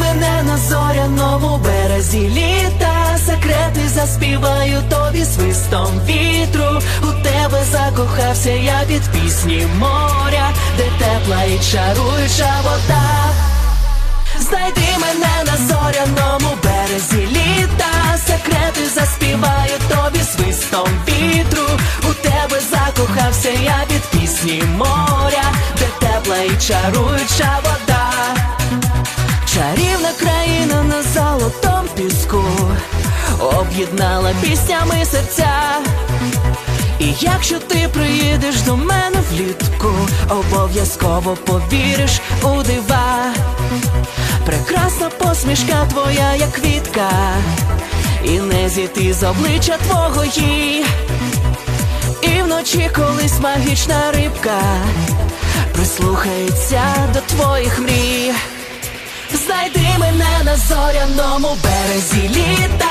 мене на зоряному березі літа, секрети заспіваю тобі свистом вітру. У тебе закохався я під пісні моря, де тепла і чаруюча вода. Знайди мене на зоряному березі літа, секрети заспіваю тобі свистом вітру. У тебе закохався я під пісні моря, де тепла і чаруюча вода. Чарівна країна на золотому піску об'єднала піснями серця. І якщо ти приїдеш до мене влітку, обов'язково повіриш у дива. Прекрасна посмішка твоя, як квітка, і не зійти з обличчя твого їй. І вночі колись магічна рибка прислухається до твоїх мрій. Знайди мене на зоряному березі літа,